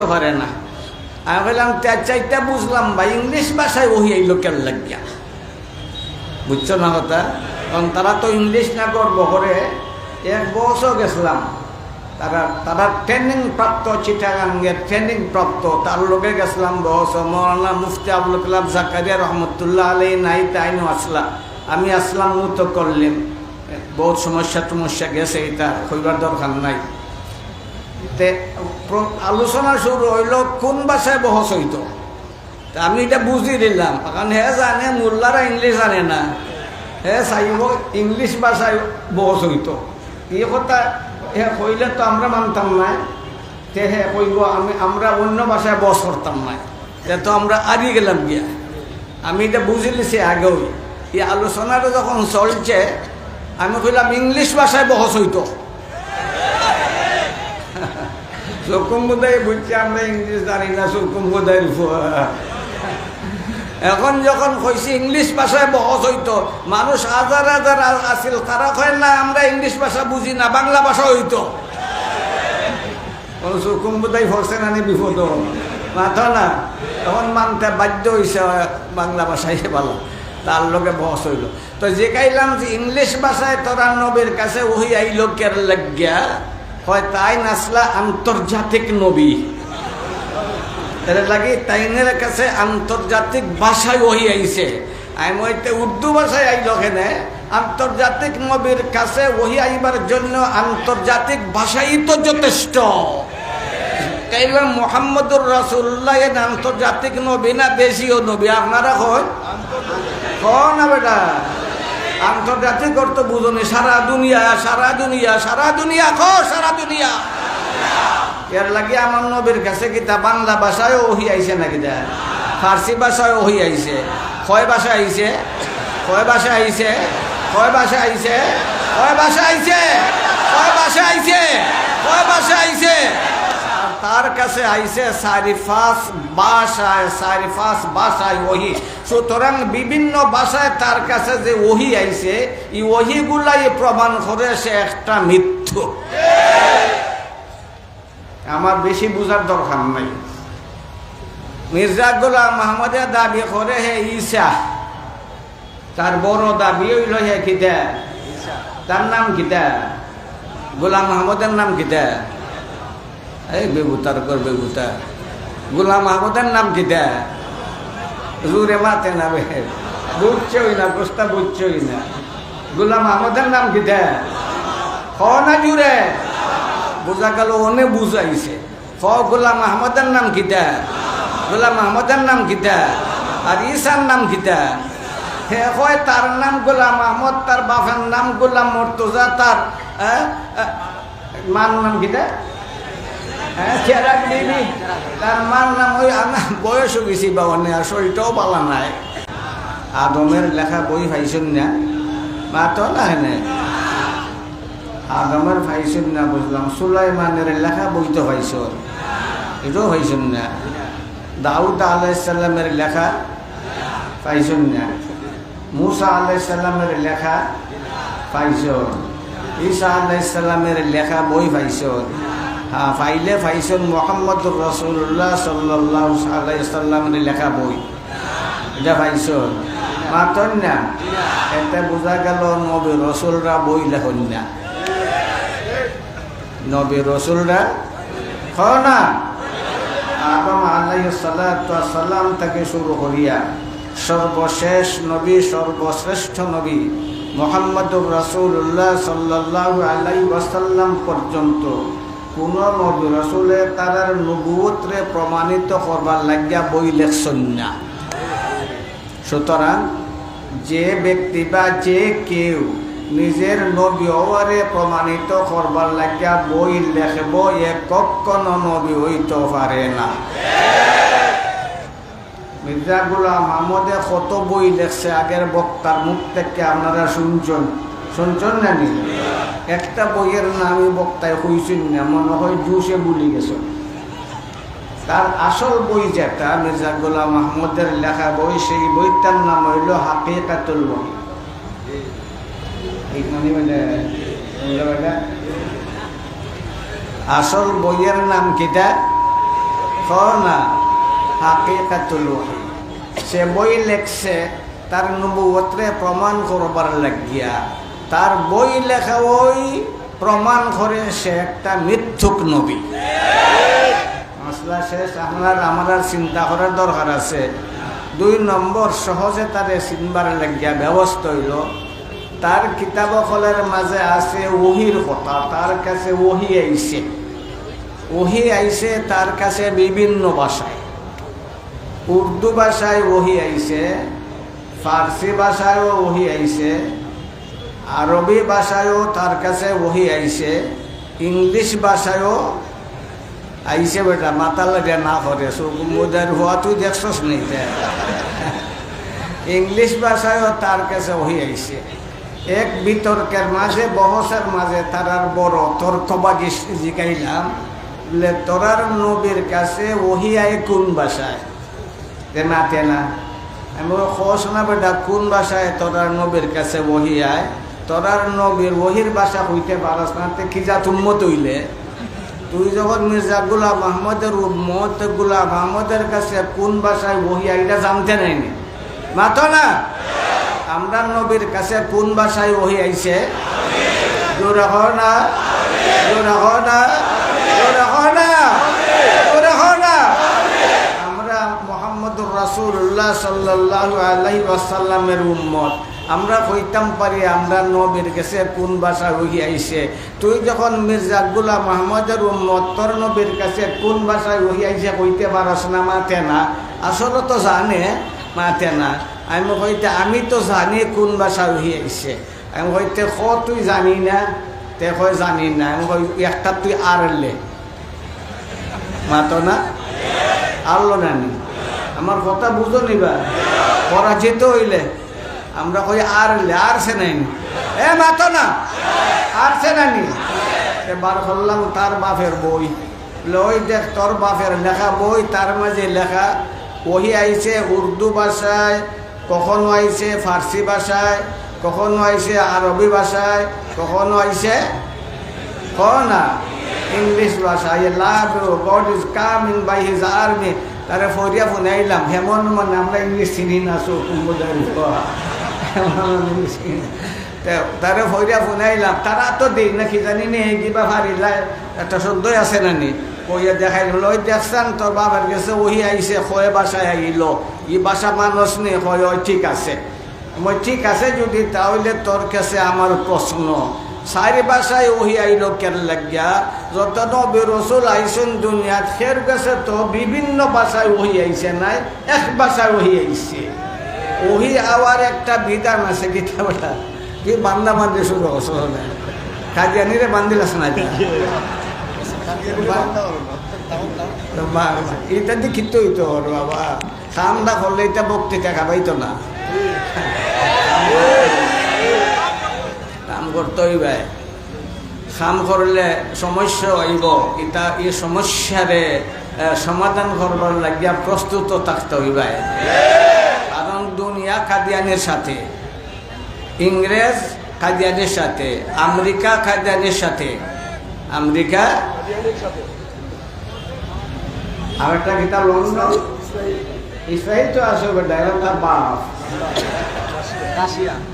না। আমি বললাম চার চারটা বুঝলাম ইংলিশ ভাষায় ওহি এই লোকের লাগিয়া? বুঝছ না কথা? কারণ তারা তো ইংলিশ না করে। এক বছর গেছিলাম। তারা তারা ট্রেনিং প্রাপ্ত ট্রেনিং প্রাপ্ত। তার লোকে গেছিলাম বস, মৌলানা মুফতি আবুল কালাম জাকারিয়া রহমতুল্লাহ আলী নাই তাইনও আসলা। আমি আসলাম মুত করলেন বহুত সমস্যা টমস্যা গেছে, এটা হইবার দরকার নাই। তে আলোচনা শুরু হইল কোন ভাষায় বহস হইত তা আমি এটা বুঝি দিলাম কারণ হে জানে মোল্লারা ইংলিশ জানে না। হে চাইব ইংলিশ ভাষায় বহস হইত এই কথা হে কইলে তো আমরা মানতাম না তে হে কইব, আমি আমরা অন্য ভাষায় বস করতাম না তে তো আমরা আরিয়ে গেলাম গিয়া। আমি এটা বুঝি লিছি আগেও। এই আলোচনাটা যখন চলছে, আমি কইলাম ইংলিশ ভাষায় বহস হইতো সুকুম বোধহয় বুঝছি আমরা ইংলিশ জানি না সুকুম বোধহয় এখন যখন কইছি ইংলিশ ভাষায় বহস হইতো, মানুষ হাজার হাজার আ- আছিল, তারা কয়, না, আমরা ইংলিশ ভাষা বুঝি না, বাংলা ভাষা হইতো। সুকুম বোধহয় ফরছে না বিপদ। মাথা না, তখন মানতে বাধ্য হয়েছে বাংলা ভাষায় ভালো তার লোকে বহস হইল। তো যে কাইলাম যে ইংলিশ ভাষায় তোরা নবীর কাছে ওই আইল কের লাগিয়া? হয়, তাই নাসলা আন্তর্জাতিক নবী। এর লাগি তাইনের কাছে আন্তর্জাতিক ভাষায় ওহি আইছে। আমি উর্দু ভাষায় আইল কেনে, আন্তর্জাতিক নবীর কাছে ওহি আইবার জন্য আন্তর্জাতিক ভাষাই তো যথেষ্ট। তাইলে মোহাম্মদুর রাসুল্লাহ আন্তর্জাতিক নবী না দেশীয় নবী, আপনারা কন কন না বেটা? আন্তর্জাতিক অর্থ বুঝনি, সারা দুনিয়া সারা দুনিয়া সারা দুনিয়া খ সারা দুনিয়া। এর লাগে আমার নবীর কাছে কিতা, বাংলা ভাষায় ওহি আইছে নাকি দা ফার্সি ভাষায় ওহি আইছে। কয় ভাষা আইছে? কয় ভাষা আইছে? কয় ভাষা আইছে? কয় ভাষা আইছে? কয় ভাষা আইছে? কয় ভাষা আইছে? তার কাছে আইছে সারিফাস ভাষায় সারিফাস ভাষায় ওহি। সুতরাং বিভিন্ন ভাষায় তার কাছে যে ওহি আইছে এই ওহিগুলাই প্রমাণ করে সে একটা মিথ্যু আমার বেশি বুঝার দরকার নাই। মির্জা গোলাম মাহমুদের দাবি করে, হে ঈশা, তার বড় দাবি হইল হে কিতা? তার নাম কিতা? গোলাম মাহমুদের নাম কিতা? এই বেগুতার কর বেগুতা গোলাম মাহমুদের নাম কিতা জুরে মাতে না বে বুঝছই না প্রস্তাব বুঝছই না। গোলাম মাহমুদের নাম কিতা খ না জুরে? বোঝা গেল অনেক বুঝাইছে। ক গোলাম আহমদের নাম কিতা গোলাম আহমদের নাম কিতা আর ঈশার নাম কিতা হে কয় তার নাম গোলাম আহমদ, তার বাপের নাম গোলাম মর্তজা, তার মার নাম কিতা হ্যাঁ তার মার নাম ওই বয়স গেছি বা অনেক আর শরীরটাও পালা নাই। আদমের লেখা বই পাইছেন না? মা তো না। আদমের পাইছেন না বুঝলাম। সুলাইমানের লেখা বই তো পাইছ এটাও পাইছেন না। দাউদ আলাইসাল্লামের লেখা পাইছেন না। মুসা আলাইসাল্লামের লেখা পাইছ ঈসা আলাইসাল্লামের লেখা বই পাইছ হ্যাঁ পাইলে পাইছেন মোহাম্মদ রসুল্লাহ সাল্লাহ আলাইসাল্লামের লেখা বই। এটা পাইছ মাতন না? এতে বোঝা গেল নবী রসুলরা বই লেখন না। নবী রসুলরা খ না। আদম আল্লাহ সাল্লাম থেকে শুরু করিয়া সর্বশেষ নবী, সর্বশ্রেষ্ঠ নবী মোহাম্মদুর রাসুল্লাহ সাল্লাহ আলাই ওয়াসাল্লাম পর্যন্ত কোন নবী রসুলে তার নবুত্রে প্রমাণিত করবার লাগিয়া বই লেখছেন না। সুতরাং যে ব্যক্তি বা যে কেউ নিজের নবী হওয়ারে প্রমাণিত করবার লাগিয়া বই লেখব এ কখনো নবী হইতে পারে না। মির্জা গুলাম আহমদে কত বই লেখছে আগের বক্তার মুখ থেকে আপনারা শুনছেন? শুনছেন না নি? একটা বইয়ের নামই বক্তায় হইছেন না, মনে হয় জুসে বুলি গেছে। তার আসল বই যেটা, মির্জা গোলাম মাহমুদের লেখা বই, সেই বইটার নাম হইল হাকিকাতুল বই মানে মানে? আসল বইয়ের নাম কিটা? না হাকিকাতুল ওহি সে বই লেখছে, তার নবুয়ত্রে প্রমাণ করবার লাগিয়া। তার বই লেখা ওই প্রমাণ করে সে একটা মিথ্যুক নবী। মশলা শেষ, আপনার, আমার আর চিন্তা করার দরকার আছে। দুই নম্বর, সহজে তারে চিনবার লাগিয়া ব্যবস্থা হইল। তার কিতাব কলের মাঝে আছে ওহির কথা, তার কাছে ওহি আইছে। ওহি আইছে, তার কাছে বিভিন্ন ভাষায়। উর্দু ভাষায় ওহি আইছে, ফার্সি ভাষায়ও ওহি আইছে। আরবি ভাষায়ও তার কাছে ওহি আইছে, ইংলিশ ভাষায়ও আইসে বেটা মাথা লাগে না করে মোদের হওয়া তুই দেখছস নেই ইংলিশ ভাষায়ও তার কাছে ওহি আইছে। এক বিতর্কের মাঝে বহসের মাঝে তারার বড় তর্কবাগি জিগাইলাম বলে তোরার নবীর কাছে ওহি আয় কোন ভাষায়? না, তে না। আমি খোঁজ না বেটা, কোন ভাষায় তোরার নবীর কাছে ওহি আয় তোরার নবীর ওহির ভাষা হইতে পারস না, তে কি যা হইলে? তুই যখন মির্জা গুলাম আহমদের উম্মত, গুলাম আহমদের কাছে কোন ভাষায় ওহি এটা জানতে নাইনি মাতো না। আমরা নবীর কাছে কোন ভাষায় ওহি আইছে? জোরে হও না। আমরা মোহাম্মদুর রাসূলুল্লাহ সাল্লাল্লাহু আলাইহি ওয়াসাল্লামের উম্মত। আমরা কইতাম পারি, আমরা নবীর কাছে কোন ভাষা ওহি আইছে তুই যখন মির্জা গুলাম মাহমুদের উম্মত, তোর নবীর কাছে কোন ভাষায় ওহি আইছে কইতে পারস না মাতে না। আসলে তো জানে মাতে না। আমি কইতে, আমি তো জানি কোন ভাষা ওহি আইছে আমি কইতে ক তুই জানি না। তে কয়, জানি না। আমি কই, একটা তুই আরলে মাতো না? আরলো নানি আমার কথা বুঝো নিবা? পরাজিত হইলে? আমরা কই আর আর সে নাই এ মাতো না। আর সে নানি এবার করলাম তার বাপের বই। লই দেখ, তোর বাপের লেখা বই, তার মাঝে লেখা, ওহি আইছে উর্দু ভাষায়, কখনো আইছে ফার্সি ভাষায়, কখনো আইছে আরবি ভাষায়, কখনো আইছে না ইংলিশ ভাষা ইয়ে love, God is coming by his army. তারে ফরিয়া ফুনাইলাম, হেমন মানে আমরা ইংলিশ চিনি না সো কুম্ভদার তারে ফরিয়া ফুনাইলাম তারা তো দেই না কি জানি নে কিবা ফারিলা একটা শব্দই আছে না নি? কইয়া দেখাই লই দেখছেন তোর বাবার গেছে ওহি আইছে কয়ে বাসায় আইল ই বাসা মানুষ নেই কয় ওই ঠিক আছে। মই ঠিক আছে যদি তাহলে তোর কাছে আমার প্রশ্ন চারি বাসায় ওহি আইল কেন লাগিয়া? যত নবী রসুল আইসুন দুনিয়াত ফের গেছে তো বিভিন্ন বাসায় ওহি আইছে নাই? এক বাসায় ওহি আইছে ওহি আওয়ার একটা বিধান আছে কিতাবটা কি বান্দা বান্ধে শুরু হসলে কাজিয়ানিরে বান্দিলাস না এটা দিয়ে কিতো হইতো বাবা। খামটা করলে এটা বক্তৃতা খাবাইতো না। কাম করতে হইবে। কাম করলে সমস্যা হইব। এটা এই সমস্যারে সমাধান করবার লাগিয়া প্রস্তুত থাকতে হইবে। দুনিয়া কাদিয়ানের সাথে ইংরেজ কাদিয়ানের সাথে আমেরিকা কাদিয়ানের সাথে আমেরিকা আর একটা কিতাব লন্ডন ইসরায়েল তো আসো বেটা এরা তার বাপ।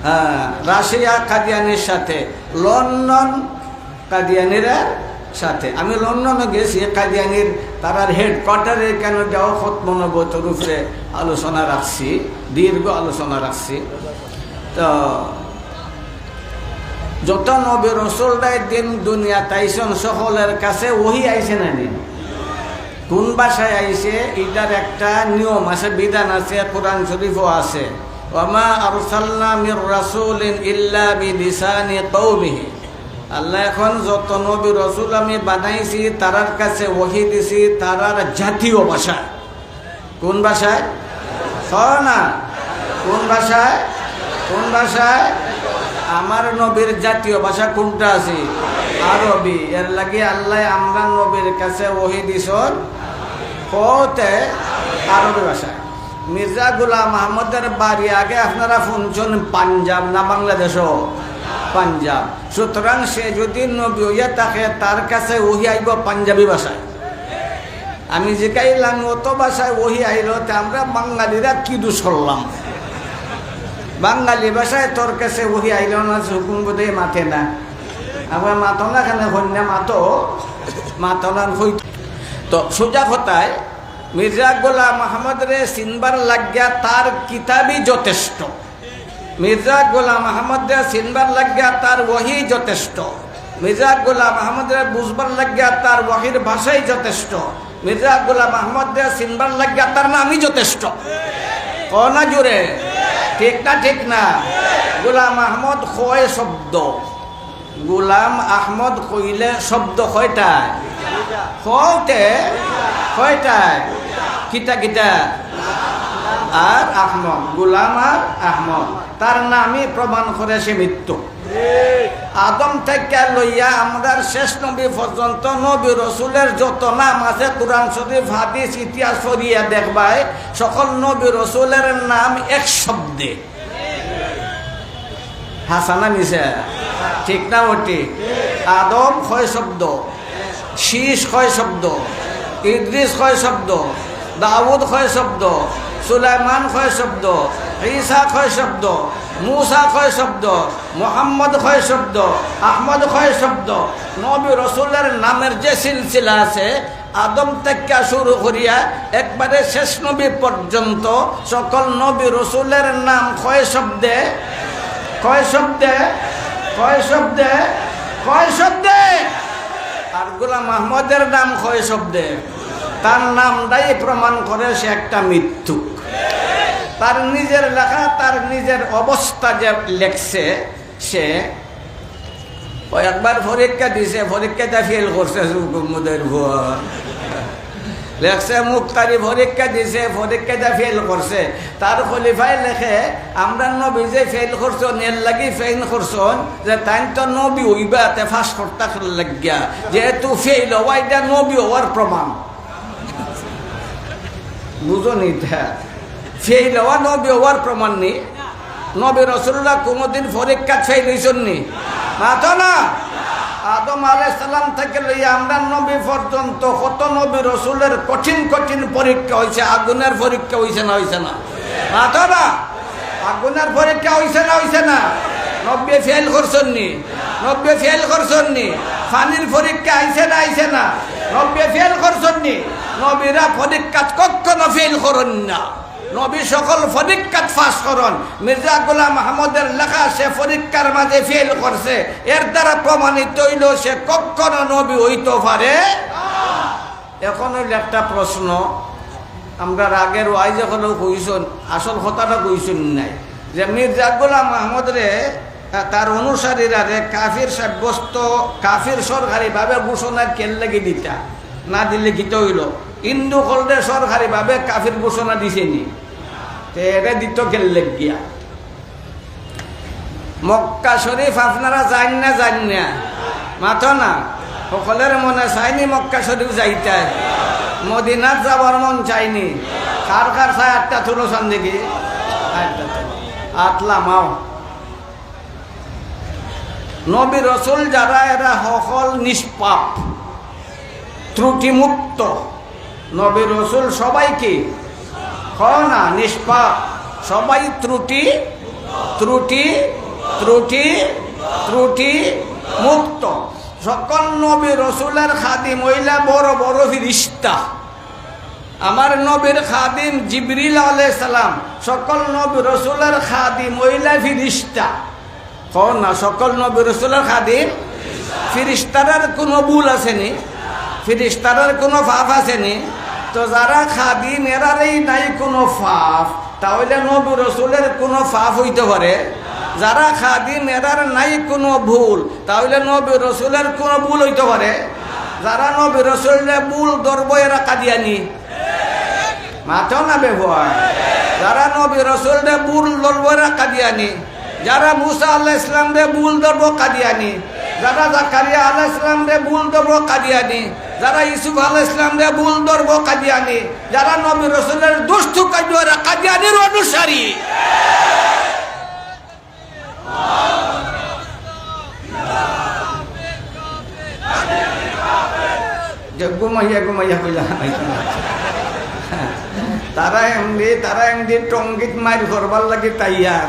হ্যাঁ রাশিয়া কাদিয়ানির সাথে লন্ডন কাদিয়ানিরা সাথে। আমি লন্ডনে গেছি কাদিয়ানির তারার হেডকোয়ার্টারে কেন যাও খতমনবতর উপরে আলোচনা রাখছি, দীর্ঘ আলোচনা রাখছি। তো, যত নবী রসুলটাই দিন দুনিয়া তাইছেন সকলের কাছে ওহি আইছে না নি কোন বাসায় আইছে? এটার একটা নিয়ম আছে, বিধান আছে, কোরআন শরীফও আছে। ওমা আরসাল্লা মির রাসূলিন ইল্লা বিলিসানি কওমিহি। আল্লাহ এখন যত নবী রসুল আমি বানাইছি, তারার কাছে ওহি দিছি, তারার জাতীয় ভাষা কোন ভাষায়? না। কোন ভাষায়? কোন ভাষায়? আমার নবীর জাতীয় ভাষা কোনটা আছে? আরবি। এর লাগে আল্লাহ আমরা নবীর কাছে ওহি দিছ কতে আরবি ভাষায় মির্জা গুলাম আহমদের বাড়ি আগে আপনারা শুনছেন পাঞ্জাব না বাংলাদেশও? পাঞ্জাব। সুতরাং সে যদি নবী হইয়া থাকে তার কাছে ওহি আইব পাঞ্জাবি ভাষায়। আমি যে কাইলাম অত ভাষায় ওহি আইল তা আমরা বাঙালিরা কি দুসরলাম বাঙালি ভাষায় তোর কাছে ওহি আইল না হুকুম বোধে মাথে না। আবার মাতো না কেন কন্যা মাতো মাতো হই তো। সোজা কথায়, মির্জা গোলাম আহমদ রে সিনবার লাগিয়া তার কিতাবই যথেষ্ট। মির্জা গোলাম আহমদ রে সিনবার লাগিয়া তার ওহি যথেষ্ট। মির্জা গোলাম আহমদ রে বুঝবার লাগিয়া তার ওহির ভাষাই যথেষ্ট। মির্জা গোলাম আহমদ রে সিনবার লাগিয়া তার নামই যথেষ্ট। কনা জুড়ে ঠিক না ঠিক না? গোলাম আহমদ কয় শব্দ। গোলাম আহমদ কইলে শব্দ কয়টায়? কয়তে কয়টায়? কিতা কিতা আর আহমদ। গোলাম আর আহমদ। তার নামই প্রমাণ করে সে মৃত্যু। আদম থেকে লইয়া আমরা শেষ নবী পর্যন্ত নবী রসুলের যত নাম আছে, কোরআন শরীফ, হাদিস, ইতিহাস সরিয়া দেখবাই, সকল নবী রসুলের নাম এক শব্দে। হাসানা নিছে ঠিক না ওটি আদম হয় শব্দ, শীষ হয় শব্দ, ইদ্রিস হয় শব্দ, দাউদ হয় শব্দ সুলাইমান হয় শব্দ, ঈসা হয় শব্দ, মুসা হয় শব্দ, মোহাম্মদ হয় শব্দ, আহমদ হয় শব্দ। নবী রসুলের নামের যে সিলসিলা আছে, আদম থেকে শুরু করিয়া একবারে শেষ নবী পর্যন্ত সকল নবী রসুলের নাম কয় শব্দে? কয় শব্দে? কয় শব্দে? কয় শব্দে? আর গোলাম আহমদের নাম কয় শব্দে? তার নামটাই প্রমাণ করে সে একটা মৃত্যু। তার নিজের লেখা, তার নিজের অবস্থা যে লেখছে, সে একবার পরীক্ষা দিছে, পরীক্ষাটা ফেল করছে মুদের ভুয়া লেখছে, মুক্তারি পরীক্ষা দিছে, পরীক্ষাটা ফেল করছে। তার খলিফাই লেখে, আমরা নবী যে ফেল করছ, নেল লাগি ফেল করছন যে তাই তো নবী হইবা, তে ফাঁস করতে লাগিয়া। যেহেতু ফেল হওয়া, এটা নবী হওয়ার প্রমাণ। বুঝো নি ফেল হওয়া নবী হওয়ার প্রমাণ নি নবী রসুল্লাহ কোনোদিন পরীক্ষা ফেল হয়েছেন নি। মাথো না। আদম আলাইসাল্লাম থেকে লইয়া আমরা নবী পর্যন্ত কত নবী রসুলের কঠিন কঠিন পরীক্ষা হয়েছে আগুনের পরীক্ষা হয়েছে না হয়েছে না? মাথো না। আগুনের পরীক্ষা হয়েছে না হয়েছে না? নব্বে ফেল করছেন নি? নব্বে ফেল করছেন নি? ফানির পরীক্ষা আইছে না আইছে না? নব্বে ফেল করছেন নি? নবীরা পরীক্ষা কখনো ফেল করেন না। নবী সকল পরীক্ষাত ফাঁস করন। মির্জা গোলাম আহমদের লেখা সে পরীক্ষার মাঝে ফেল করছে। এর দ্বারা প্রমাণিত হইল সে কখনো নবী হইতে পারে এখন হইল একটা প্রশ্ন। আমরা আগের ওয়াই যখন কইসন, আসল কথাটা কইসন নাই। যে মির্জা গোলাম আহমদ রে তার অনুসারীরা রে কাফির সাব্যস্ত, কাফির সরকারিভাবে ঘোষণা কেন লাগি দিতা? না দিলে গীত হইল? হিন্দু কলরে সরকারিভাবে কাফির ঘোষণা দিছেনি। তে এটা দিত কেন গিয়া। মক্কা শরীফ আপনারা জান না জান না? মাথো না। সকলের মনে চাইনি মক্কা শরীফ যাইতে। মদিনাত যাবার মন চাইনি। কার কার চাই আটটা তুলো চান দেখি আটলা মাও। নবী রসুল যারা, এরা সকল নিষ্পাপ, ত্রুটিমুক্ত। নবী রসুল সবাইকে না নিষ্পাপ সবাই ত্রুটি ত্রুটি ত্রুটি ত্রুটি, মুক্ত। সকল নবী রসুলের খাদি মহিলা বড় বড় ফিরিস্তা। আমার নবীর খাদিম জিবরিল সালাম, সকল নবী রসুলের খাদি মহিলা ফিরিস্তা। না সকল নবী রসুলের খাদিম ফিরিস্তারের কোনো ভুল আসেনি। ফিরিস্তারের কোনো ফাফ আসেনি। তো যারা খাদিম এরারই নাই কোনো ফাফ তাহলে নবী রসুলের কোনো ফাফ হইতে পারে? যারা খাদিম এরার নাই কোনো ভুল, তাহলে নবী রসুলের কোনো ভুল হইতে পারে? যারা নবী রসুলের ভুল ধরবো, এরা কাদিয়ানি। মাথো না ব্যবহার। যারা নবী রসুলের ভুল ধরবো, এরা কাদিয়ানি। যারা মুসা আল্লাহ ইসলাম রে ভুল ধরবো, কাদিয়ানি। যারা জাকারিয়া আল্লাহ ইসলাম রে ভুল ধরবো কাদিয়ানি যারা ইসুফ আল্লাহ ইসলাম রে ভুল ধরবো কাদিয়ানি যারা নবী রসুলের দুষ্টু কাজ কাদিয়ানির অনুসারী। যে ঘুমাইয়া ঘুমাইয়া কইলাম তারা এমনি তারা এমনি টঙ্গিত মাইর করবার লাগে তাইয়ার।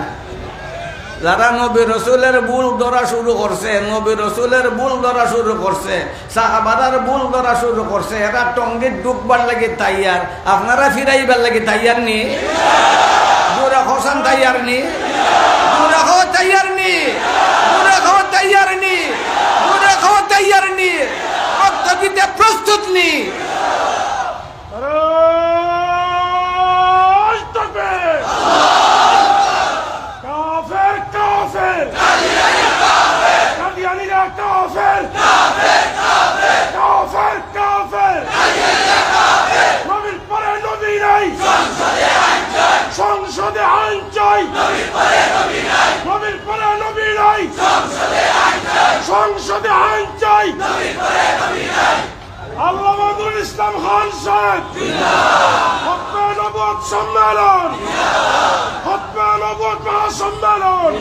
যারা নবী রসুলের বুল ধরা শুরু করছে, নবী রসুলের বুল ধরা শুরু করছে, সাহাবাদার বুল ধরা শুরু করছে, এরা টঙ্গিত ডুববার লাগে তাইয়ার। আপনারা ফিরাইবার লাগে তাইয়ার নি? দুরা হোসেন তাইয়ার নি? তাইয়ার নি? দুরা তাইয়ার নি? দুরা হো তাইয়ার নি? দিতে প্রস্তুত নি। Aroş Kadiyaniler kafir! Kafir kafir! নবীর পরে নবী নাই। সংসদে আইন চাই। নবীর পরে নবী নাই। সংসদে আইন চাই। আল্লাহ ইসলাম খান সাহেব। হত্যা নবদ সম্মেলন। হত্যা নবদ মহাসম্মেলন।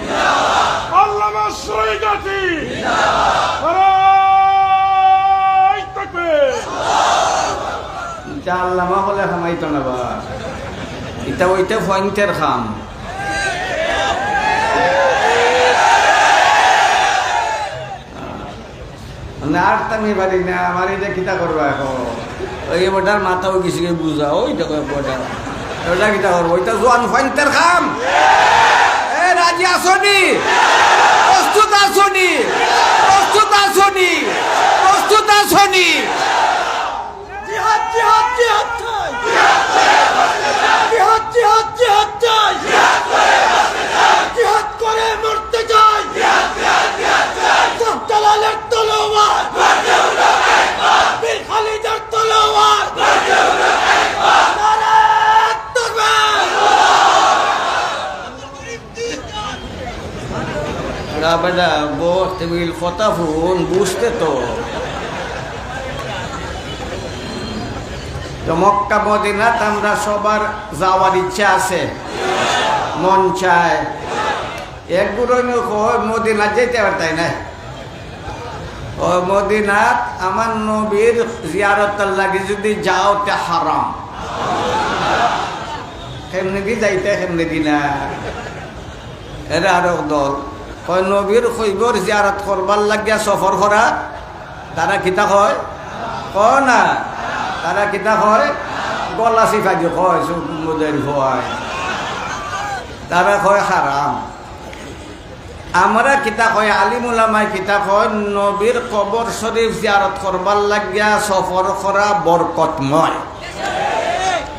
আল্লামা সৈগাতি এটা আল্লামা বলে খামাইতো না বা। এটা ওইটা পয়েন্টের খাম। মানে আর তামি পারি না কিতা করব এখন? ওই বটার মাথাও কিছু বুঝা ওইটা কয় বটার ওইটা কিটা করব? ওইটা জোয়ান পয়েন্টের খাম। এ, রাজি আসনি প্রস্তুত আসনি প্রস্তুত আসনি প্রস্তুত না বেটা বস তুমি কথা ফোন বুঝতে তো। মক্কা মদিনাত আমরা সবার যাওয়ার ইচ্ছা আছে। মন চায়। এক গুরুনো কয়, মদিনাত যেতে পারতাই না ও মদিনাত আমার নবীর জিয়ারতের লাগে যদি যাও তে হারাম। কেমনি যাইতে, কেমনি দি না। এরা আরও দল। কয় নবীর খৈবর জিয়ারত করবার লাগিয়া সফর করা তারা কিতা কয় ক না। তারা কিতা কয় গলা চিফা দি কয় চুমুদের ভয়। তারা কয় হারাম আমরা কিতা কয় আলিমুলামাই কিতা কয় নবীর কবর শরীফ জিয়ারত করবার লাগিয়া সফর করা বরকতময়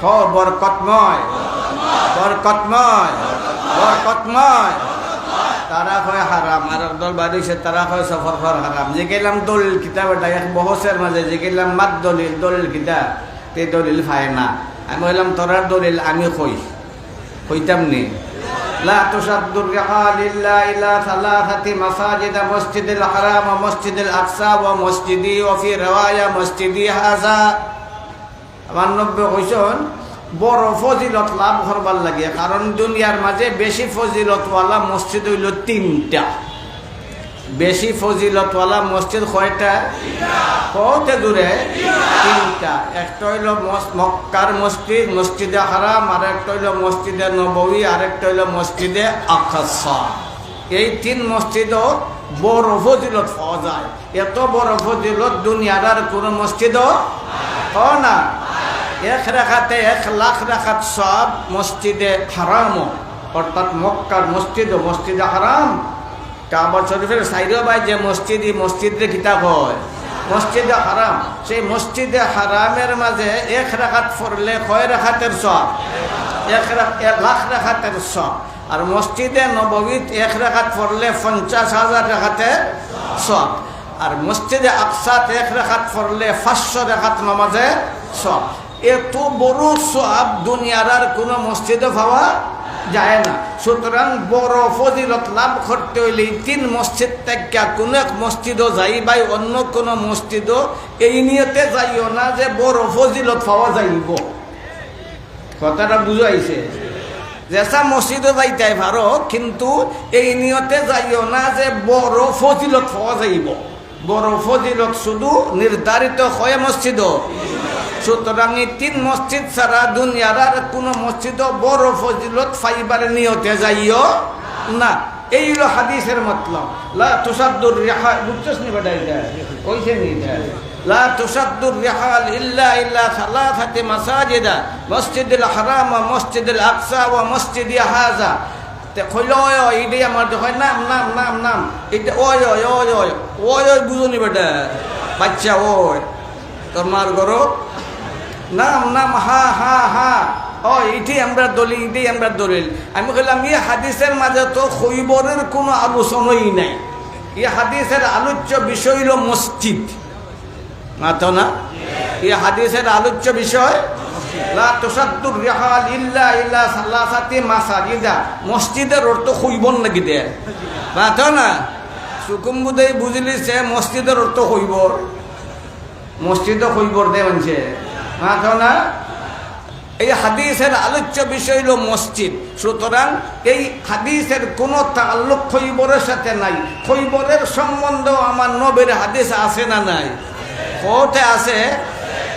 ক বরকতময় বরকতময় বরকতময় তারা হয় হারাম, আর দল বাড়িছে তারা হয় সফর ফর হারাম। যে গেলাম দলিল কিতাব এটা, এক বহসের মাঝে যে গেলাম মাত দলিল দলিল কিতাব, তে দলিল ফায় না। আমি বললাম তোরার দলিল আমি কই কইতাম নি। লা তুসাদ্দুর রিহাল ইল্লা ইলা সালাসাতি মাসাজিদ, মসজিদুল হারাম ওয়া মসজিদুল আকসা ওয়া মসজিদি ওয়া ফি রিওয়ায়া, মসজিদি হাযা আমার নব্য বড় ফজিলত লাভ করবার লাগে, কারণ দুনিয়ার মাঝে বেশি ফজিলতওয়ালা মসজিদ হইল তিনটা। বেশি ফজিলতওয়ালা মসজিদ কয়টা? কতে দূরে, তিনটা। একটা হইল মক্কার মসজিদ, মসজিদে হারাম, আর একটা হইল মসজিদে নবী আর একটা হইল মসজিদে আকাশা এই তিন মসজিদও বড় ফজিলত পাওয়া যায়। এত বড় ফজিলত দুনিয়ার কোনো মসজিদও হয় না। এক রেখাতে এক লাখ রেখাত সব মসজিদে হারাম অর্থাৎ মক্কার মসজিদ ও মসজিদে হারাম। কাবা শরীফের সাইডও বাই যে মসজিদ মসজিদে কিতাব হয়। মসজিদে হারাম। সেই মসজিদে হারামের মাঝে এক রেখাত পড়লে কয় রেখাতের সব এক লাখ রেখাতের সব আর মসজিদে নববীত এক রেখাত পড়লে পঞ্চাশ হাজার রেখাতে সব আর মসজিদে আকসাত এক রেখাত পড়লে পাঁচশো রেখাত নামাজে সব এত বড় সব দুনিয়ার আর কোনো মসজিদে পাওয়া যায় না। সুতরাং বড় ফজিলত লাভ করতে হইলে তিন মসজিদ থেকে কোন এক মসজিদও যাই বাই অন্য কোনো মসজিদও এই নিয়তে যাইও না যে বড় ফজিলত পাওয়া যাইব। কথাটা বুঝাইছে যেসা মসজিদও যাইতে পারো, কিন্তু এই নিয়তে যাইও না যে বড় ফজিলত পাওয়া যাইব। বড় ফজিলত শুধু নির্ধারিত হয়ে মসজিদ সুতরাং এই তিন মসজিদ ছাড়া দুনিয়ার আর কোনো মসজিদ বড় ফজিলত ফাইবার নিয়তে যাইও না। এই হলো হাদিসের মতলব। লা তুসাদ্দুর রিহা বুঝছস নি বেটা কইছে নি লা ইল্লা ইল্লা তে নাম নাম নাম নাম। বাচ্চা, ওই, তোর মার গরো নাম নাম, হা হা হা। ও এটি আমরা দলিল এটি আমরা দলিল। আমি বললাম এই হাদিসের মাঝে তো খৈবরের কোনো আলোচনাই নাই। এই হাদিসের আলোচ্য বিষয় হলো মসজিদ। না তো না? এই হাদিসের আলোচ্য বিষয়? মসজিদের অর্থ হইবন নাকি দে? না সুকুম্বুদাই বুঝলি সে মসজিদের অর্থ হইবর মসজিদও হইবর দে মানছে। তো না এই হাদিসের আলোচ্য বিষয় হল মসজিদ। সুতরাং এই হাদিসের কোনো তাল্লুক খৈবরের সাথে নাই। খৈবরের সম্বন্ধ আমার নবীর হাদিস আছে না নাই? কোথায় আছে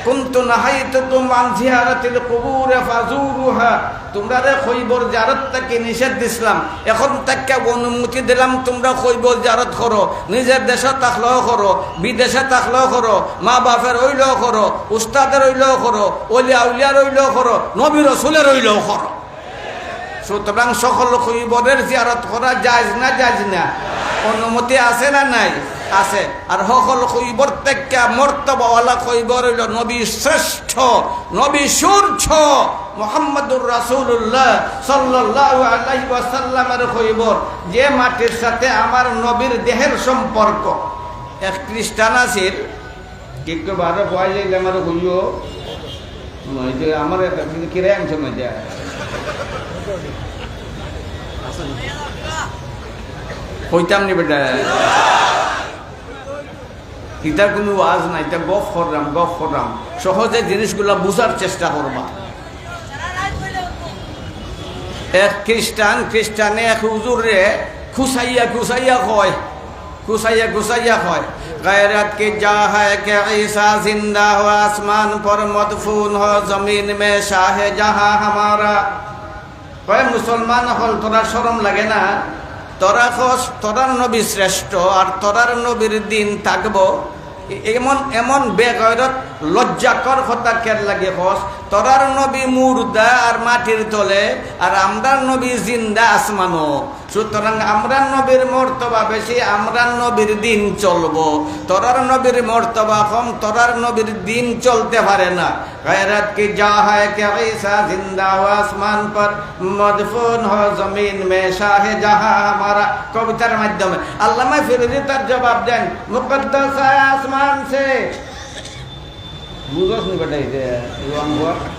কুন্তু নাহাইতুকুম আন জিয়ারাতিল কুবুর ফাজুরুহা তোমরা রে খৈবর জারত থেকে নিষেধ দিছিলাম। এখন তাকে অনুমতি দিলাম, তোমরা খৈবর জারত করো। নিজের দেশে থাকলেও করো, বিদেশে থাকলেও করো, মা বাপের রইলেও করো, উস্তাদের রইলেও করো অলিয়া উলিয়া রইলেও করো, নবী রসুলের রইলেও করো। সুতরাং সকল খৈবরের জিয়ারত করা যায় না যায় না? অনুমতি আছে না নাই? আছে। আর সকল খৈবর থেকে মর্তবাওয়ালা খৈবর হইল নবী শ্রেষ্ঠ, নবী সূর্য, মোহাম্মদুর আলাইহি ওয়াসাল্লামের খৈবর। যে মাটির সাথে আমার নবীর দেহের সম্পর্ক। এক খ্রিস্টান আছিল কিন্তু বারো পয় যাইলে আমার কইও যে আমার কিরে আনছে মজা হইতাম নি বেটা? ইটা কোনো ওয়াজ নাই এটা গফ করলাম গফ করলাম সহজে জিনিসগুলো বুঝার চেষ্টা করবা এক খ্রিস্টান খ্রিস্টানে এক হুজুরে খুসাইয়া খুসাইয়া কয় খুসাইয়া খুসাইয়া কয় गैरत की जा है कि ईसा जिंदा हो आसमान पर मदफून हो जमीन में शाह जहां हमारा কয় মুসলমান হল তোরা শরম লাগে না তোরা খস তোরার নবী শ্রেষ্ঠ আর তোরার নবীর দিন থাকব। এমন এমন বেগরত লজ্জাকর কথা কেন লাগে হস? তোরার নবী মুর্দা আর মাটির তলে, আর আমরার নবী জিন্দা আসমানো সুতরাং আমরার নবীর মর্তবা বেশি আমরার নবীর দিন চলবো তোরার নবীর মর্তবা কম তোরার নবীর দিন চলতে পারে না गैरत की जा है कि ईसा जिंदा हो आसमान पर मदफून हो जमीन में शाह जहां हमारा কবিতার মাধ্যমে আল্লামা ফিরোজি তার জবাব দেন মুকদ্দাস है आसमान से বুঝোস নি বেটা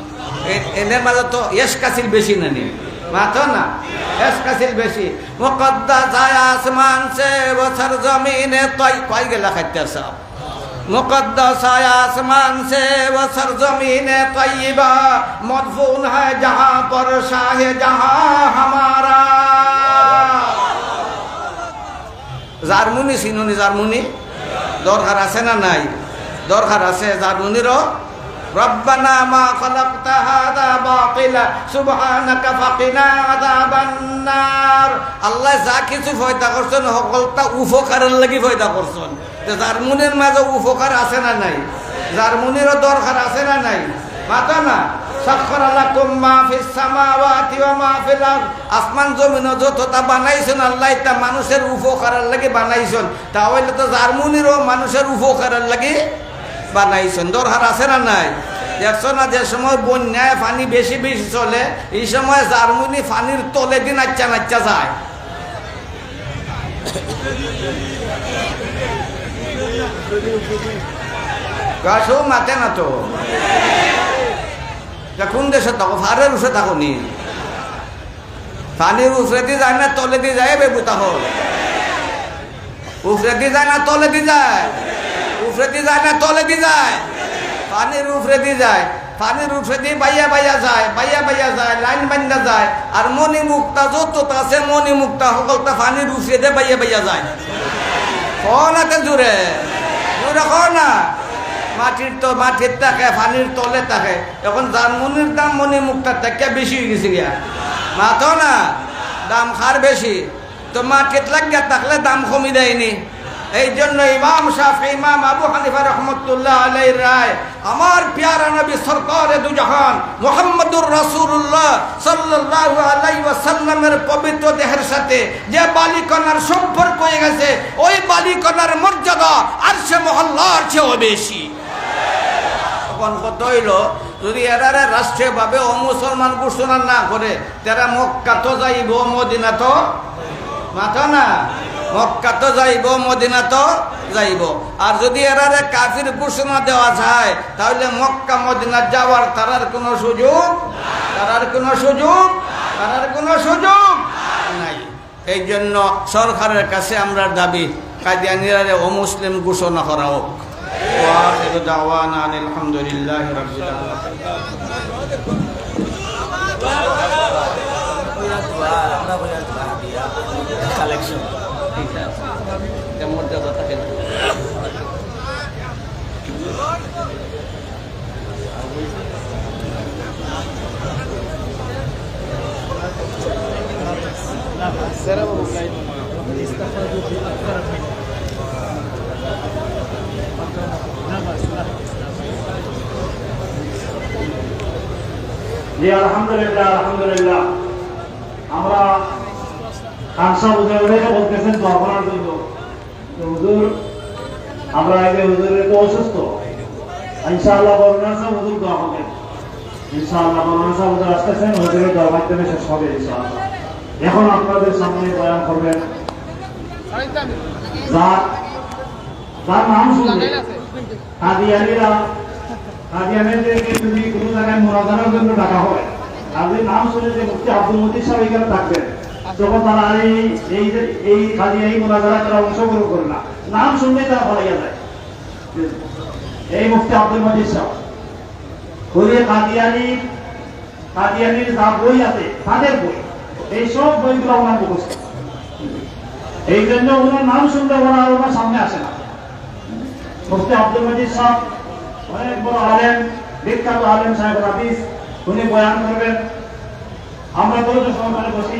এদের মাঝে তো এস কাছিল বেশি না নি মাথো না এস কাছিল বেশি। মুকদ্দা যায় আসমান সে বছর জমিনে তই কয় গেলা খাইতে সব জার্মুনি? দরকার আছে না নাই? দরকার আছে জার্মুনিরও আল্লাহ যা কিছু ফয়দা করছেন, সকলটা উপকারের লাগি ফয়দা করছেন। তো জার্মনির মাঝে উপকার আছে না নাই? জার্মনিরও দরকার আছে না নাই? মাতা না? মা মা আসমান মানুষের উপকারের লাগি বানাইছেন। তাহলে তো জার্মনিরও মানুষের উপকারের লাগি বানাইছেন দরকার আছে না নাই? দেখছ না যে সময় বন্যায় পানি বেশি বেশি চলে, এই সময় জার্মনি পানির তলে দিন আচ্ছা নাচ্চা যায়। গাছও মাতে না তো? কোন দেশে থাকো? ফারের উঠে থাকো নি? পানির উফরে দিয়ে যায় না, তলে দিয়ে যায় বেবু তাহল উফরে দিয়ে যায় না, তলে দিয়ে যায়? উফরে দিয়ে যায় না, তলে দিয়ে যায়। পানির উফরে দিয়ে যায়। পানির উফরে দিয়ে বাইয়া বাইয়া যায়, বাইয়া বাইয়া যায়, লাইন বান্ধা যায়। আর মনি মুক্তা যত আছে মনি মুক্তা সকলটা পানির উফরে দিয়ে বাইয়া বাইয়া যায়। কনাতে জুড়ে। ক না মাটির তো মাটির থাকে, পানির তলে থাকে। এখন যার মনির দাম মনি মুক্তার থেকে বেশি হয়ে গেছে গিয়া। মাথো না। দাম খার বেশি। তো মাটির লাগিয়া থাকলে দাম কমি দেয়নি। এই জন্য ইমাম শাফি, ইমাম আবু হানিফা রহমতুল্লাহ আলাই রায়, আমার প্যারা নবী সরকারে দুজাহান মোহাম্মদুর রাসূলুল্লাহ সাল্লাল্লাহু আলাইহি ওয়াসাল্লামের পবিত্র দেহের সাথে যে বালিকনার সম্পর্ক হয়ে গেছে, ওই বালিকনার মর্যাদা আর সে মহল্লার চেয়েও বেশি। তখন কত হইল, যদি এরারে রাষ্ট্রীয়ভাবে অমুসলমান ঘোষণা না করে, তারা মক্কা তো যাইব, মদিনা তো মাথা না? মক্কা তো যাইব, মদিনা তো যাইব। আর যদি এরারে কাফির ঘোষণা দেওয়া যায়, তাহলে মক্কা, মদিনা যাওয়ার তারার কোনো সুযোগ তারার কোনো সুযোগ তারার কোনো সুযোগ নাই। এই জন্য সরকারের কাছে আমরা দাবি, কাদিয়ানিরারে ও মুসলিম ঘোষণা করা হোক। আলহামদুলিল্লাহ استفادوا بأكثر منه لا بأس لا بأس জি আলহামদুলিল্লাহ আলহামদুলিল্লাহ আমরা কাংসা হুজুর অনেকে বলতেছেন দোয়া করার জন্য তো হুজুর আমরা এই যে হুজুরের তো অসুস্থ ইনশাআল্লাহ বর্ণনা সাহেব হুজুর দোয়া করবেন ইনশাআল্লাহ বর্ণনা সাহেব হুজুর আসতেছেন হুজুরের দোয়ার মাধ্যমে শেষ হবে ইনশাআল্লাহ এখন আপনাদের সামনে বয়ান করবেন। যার নাম শুনলে, কাদিয়ানিরা কাদিয়ানিদেরকে যদি কোনো জায়গায় মোনাজানার জন্য ডাকা হয় তাদের নাম শুনে যে মুফতি আব্দুল মতির সাহেব এখানে থাকবেন, তখন তারা এই এই এই কাদিয়ানি মোনাজানা তারা অংশগ্রহণ করে না। নাম শুনলেই তারা পালাইয়া যায়। এই মুফতি আব্দুল মতির সাহেব। বলে কাদিয়ানি কাদিয়ানির যা বই আছে, তাদের বই। এই সব বইগুলো ওনার মুখস্থ এই জন্য ওনার নাম শুনলে ওনার ওনার সামনে আসে না। মুফতি আব্দুল মজিদ সাহেব, অনেক বড় আলেম, বিখ্যাত আলেম সাহেব হাফিজ উনি বয়ান করবেন। আমরা তো সহকারে বসি।